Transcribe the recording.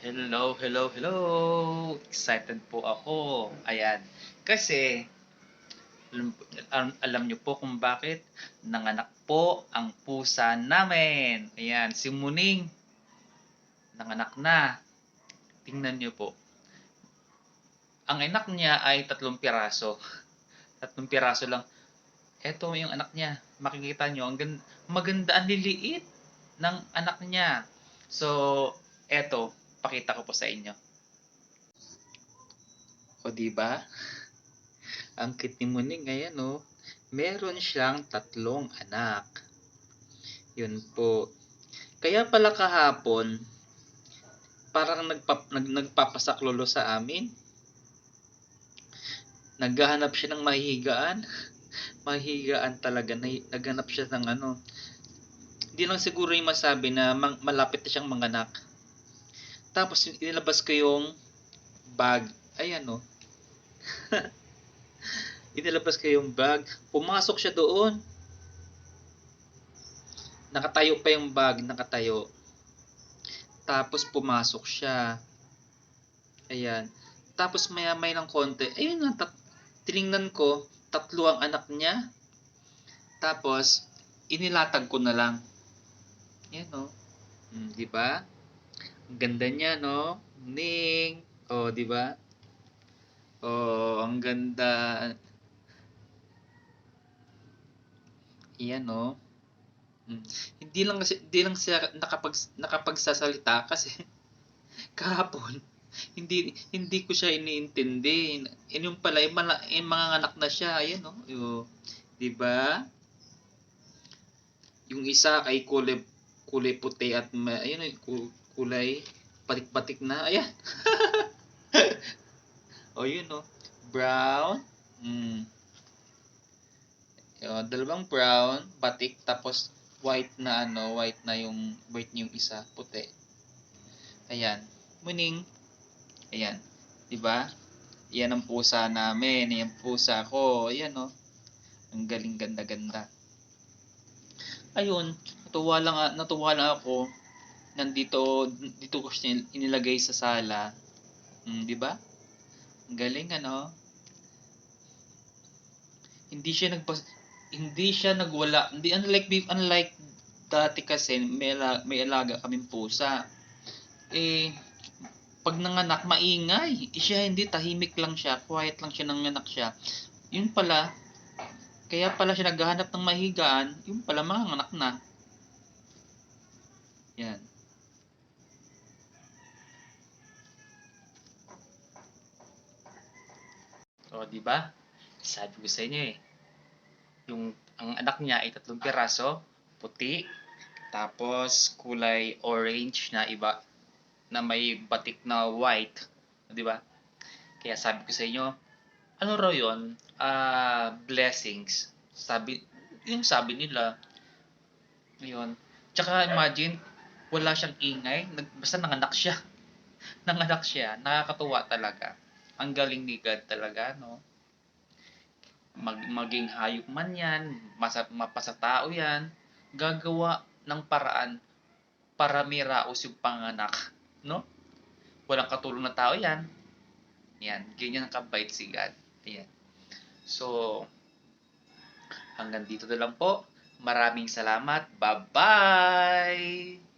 Hello, hello, hello! Excited po ako. Ayan. Kasi, alam, alam, niyo po kung bakit nanganak po ang pusa namin. Ayan, si Muning. Nanganak na. Tingnan niyo po. Ang anak niya ay tatlong piraso. Tatlong piraso lang. Ito yung anak niya. Makikita niyo, ang gan- maganda ang liliit ng anak niya. So, eto, pakita ko po sa inyo. O di ba? Ang cute ni Muning ngayon oh. Meron siyang tatlong anak. Yun po. Kaya pala kahapon, parang nagpa, nag, nagpapasaklolo sa amin. Naghahanap siya ng mahihigaan. Mahihigaan talaga. Nag- Naghanap siya ng ano. Hindi lang siguro yung masabi na malapit na siyang manganak. Tapos inilabas ko yung bag. Ayan oh. inilabas ko yung bag. Pumasok siya doon. Nakatayo pa yung bag, nakatayo. Tapos pumasok siya. Ayan. Tapos maya may ng konti. Ayun nga, tat- tiningnan ko, tatlo ang anak niya. Tapos, inilatag ko na lang. Yan oh. Hmm, di ba? Ganda niya, no? Ning. Oh, di ba? Oh, ang ganda. Iyan, no? Mm. Hindi lang kasi hindi lang siya nakapag nakapagsasalita kasi kahapon hindi hindi ko siya iniintindi. Yun yung pala yung, mala, yung mga anak na siya, ayan no. Yung, 'di ba? Yung isa ay kulay kulay puti at ma, ayun kulay patik-patik na. Ayan. oh, yun no. Brown. Mm. Yun, dalawang brown, batik, tapos white na ano, white na yung white yung isa, puti. Ayan. Muning. Ayan. 'Di ba? Yan ang pusa namin, yan pusa ko. Ayan oh. Ang galing ganda-ganda. Ayun, natuwa lang natuwa lang ako nandito dito ko siya inilagay sa sala. Mm, 'di ba? Ang galing ano. Hindi siya nagpas hindi siya nagwala. Hindi unlike beef, unlike dati kasi may, ala- may alaga kaming pusa. Eh pag nanganak maingay. Eh, siya hindi tahimik lang siya, quiet lang siya nanganak siya. Yun pala kaya pala siya naghahanap ng mahigaan, yun pala manganak na. Yan. O, di ba? Sabi ko sa inyo eh. Yung ang anak niya ay tatlong piraso, puti, tapos kulay orange na iba na may batik na white, di ba? Kaya sabi ko sa inyo, ano raw 'yon? Ah, blessings. Sabi yung sabi nila. Yun. Tsaka imagine, wala siyang ingay, basta nanganak siya. nanganak siya, nakakatuwa talaga. Ang galing ni God talaga, no? Mag, maging hayop man yan, masa, mapasa tao yan, gagawa ng paraan para miraos yung panganak, no? Walang katulong na tao yan. Yan, ganyan ang kabait si God. Ayan. So, hanggang dito na lang po. Maraming salamat. Bye-bye!